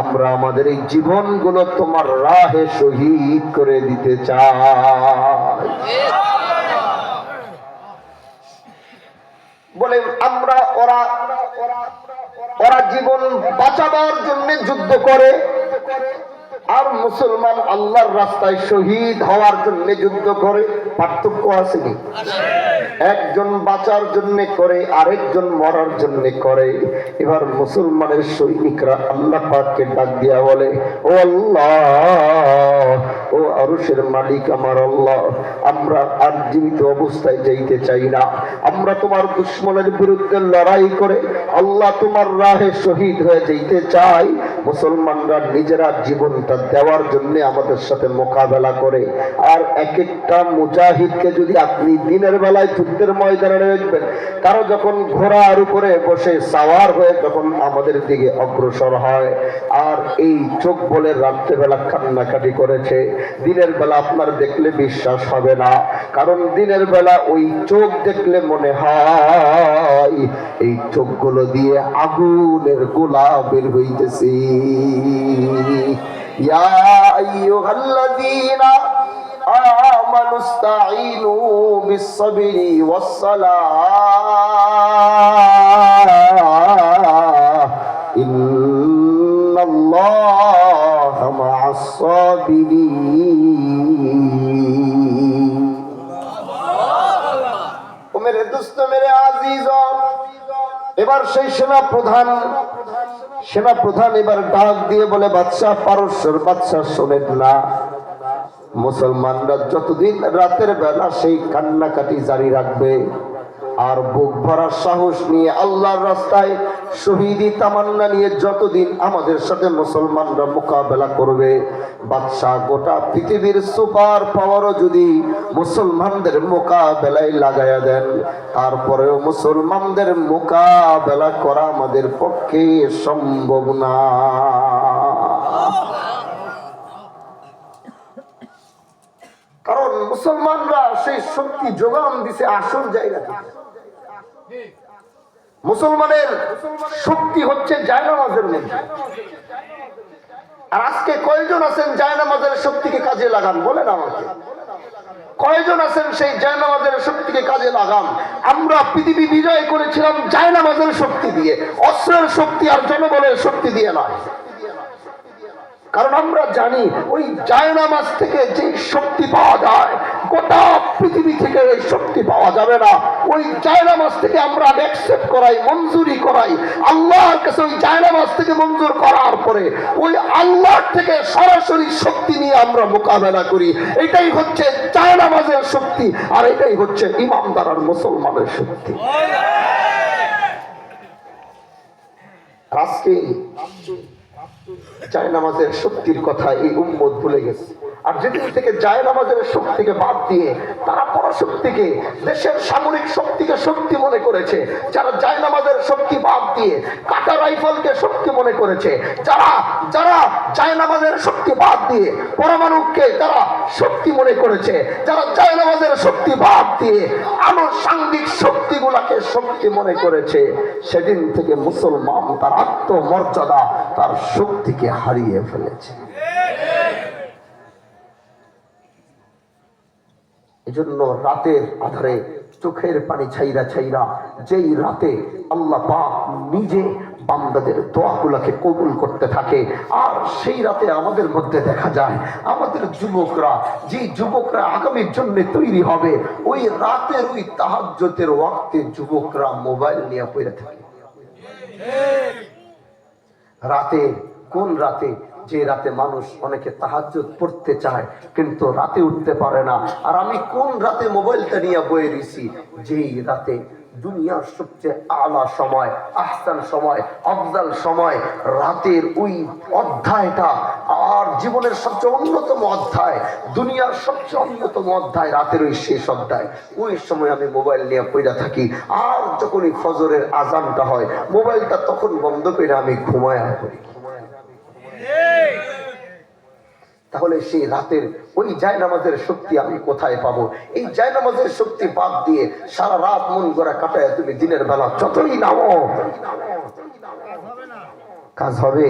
আমরা আমাদের এই জীবনগুলো তোমার রাহে শহীদ করে দিতে চাই। বলে আমরা ওরা ওরা জীবন বাঁচাবার জন্য যুদ্ধ করে, আর মুসলমান আল্লাহর রাস্তায় শহীদ হওয়ার জন্য যুদ্ধ করে, পার্থক্য কি? একজন বাঁচার জন্য করে, আরেকজন মরার জন্য করে। এবার মুসলমানের সৈনিকরা আল্লাহ পাককে ডাক দিয়া বলে, ও আল্লাহ, ও আরুষের মালিক আমার আল্লাহ, আমরা আর জীবিত অবস্থায় যাইতে চাই না। আমরা তোমার দুশ্মনের বিরুদ্ধে লড়াই করে আল্লাহ তোমার রাহে শহীদ হয়ে যাইতে চাই। মুসলমানরা নিজেরা জীবনটা দেওয়ার জন্য আমাদের সাথে মোকাবেলা করে। আর এক একটা মুজাহিদকে যদি আপনি দিনের বেলায় যুদ্ধের ময়দানে দেখবেন কারও যখন ঘোড়ার উপরে বসে সাওয়ার হয়ে যখন আমাদের দিকে অগ্রসর হয়। আর এই চোখ বলে রাত্রেবেলা কান্নাকাটি করেছে। দিনের বেলা আপনার দেখলে বিশ্বাস হবে না। কারণ দিনের বেলা ওই চোখ দেখলে মনে হয়, এই চোখগুলো দিয়ে আগুনের গোলা বের হইতেছে। ইয়া আইয়ুহাল্লাযীনা آمنوا استعينوا بالصبر والصلاة إن الله مع الصابرين ও মেরে দোস্ত মেরে আজিজ এবার সেই সেনা প্রধান সেনা প্রধান এবার ডাক দিয়ে বলে বাচ্চা পারস্যের বাচ্চা শোনেন না। মুসলমানরা যতদিন রাতের বেলা সেই কান্নাকাটি জারি রাখবে আর বুক ভরার সাহস নিয়ে আল্লাহর রাস্তায় শহীদি তামান্না নিয়ে যতদিন আমাদের সাথে মুসলমানরা মোকাবেলা করবে, বাদশাহ গোটা পৃথিবীর সুপার পাওয়ারও যদি মুসলমানদের মোকাবেলায় লাগাইয়া দেন, তারপরেও মুসলমানদের মোকাবেলা করা আমাদের পক্ষে সম্ভব না কারণ মুসলমানরা সেই শক্তি যোগান দিছে আসল জায়গা থেকে। মুসলমানের শক্তি হচ্ছে জায়নামাজের মধ্যে। আর আজকে কয়জন আছেন জায়নামাজের শক্তিকে কাজে লাগান? বলেন আমাকে। কয়জন আছেন সেই জায়নামাজের শক্তিকে কাজে লাগান? আমরা পৃথিবী বিজয় করেছিলাম জায়নামাজের শক্তি দিয়ে। অস্ত্রের শক্তি আর জনবলের শক্তি দিয়ে নয়। কারণ আমরা জানি, ওই জায়নামাজ থেকে যে শক্তি পাওয়া যায় গোটা পৃথিবী থেকে ওই শক্তি পাওয়া যাবে না। ওই জায়নামাজ থেকে আমরা অ্যাকসেপ্ট করাই, মঞ্জুরি করাই। আল্লাহর কাছে ওই জায়নামাজ থেকে মঞ্জুর করার পরে ওই আল্লাহর থেকে সরাসরি শক্তি নিয়ে আমরা মোকাবেলা করি। এটাই হচ্ছে জায়নামাজের শক্তি, আর এটাই হচ্ছে ইমামদার আর মুসলমানের শক্তি। আর আজকে জায়নামাজের শক্তির কথা এই উম্মত ভুলে গেছে। আর যেদিন থেকে জায়নামাজের শক্তিকে বাদ দিয়ে তারা পরাশক্তিকে দেশের সামরিক শক্তিকে শক্তি মনে করেছে, যারা জায়নামাজের শক্তি বাদ দিয়ে কাটা রাইফেলকে শক্তি মনে করেছে, যারা যারা জায়নামাজের শক্তি বাদ দিয়ে পরমাণুকে যারা শক্তি মনে করেছে, যারা জায়নামাজের শক্তি বাদ দিয়ে আনুষাঙ্গিক শক্তিগুলাকে শক্তি মনে করেছে, সেদিন থেকে মুসলমান তার আত্মমর্যাদা, তার শক্তিকে হারিয়ে ফেলেছে। এজন্য রাতের আধারে চোখের পানি ছাইরা ছাইরা যেই রাতে আল্লাহ পাক নিজে বান্দাদের দোয়াগুলোকে কবুল করতে থাকে, আর সেই রাতে আমাদের মধ্যে দেখা যায়, আমাদের যুবকরা, যে যুবকরা আগামীর জন্য তৈরি হবে, ওই রাতের ওই তাহাজ্জতের ওয়াক্তে যুবকরা মোবাইল নিয়ে পড়ে থাকে। রাতে, কোন রাতে? যে রাতে মানুষ অনেকে তাহাজ্জুদ পড়তে চায়, কিন্তু রাতে উঠতে পারে না। আর আমি কোন রাতে মোবাইলটা নিয়ে বয়ে দিছি যেই রাতে দুনিয়ার সবচেয়ে আলা সময়, আহসান সময়, আফজাল সময়, রাতের ওই অধ্যায়টা আর জীবনের সবচেয়ে অন্যতম অধ্যায়, দুনিয়ার সবচেয়ে অন্যতম অধ্যায়, রাতের ওই শেষ অধ্যায়। ওই সময় আমি মোবাইল নিয়ে পড়া থাকি। আর যখন ওই ফজরের আজানটা হয়, মোবাইলটা তখন বন্ধ করে আমি ঘুমায়া পড়ি। তাহলে সেই রাতের ওই জায়নামাজের শক্তি আমি কোথায় পাবো? এই জায়নামাজের শক্তি বাদ দিয়ে সারা রাত মন গড়া কাটায় তুমি দিনের বেলা যতই নামো। কাজ হবে।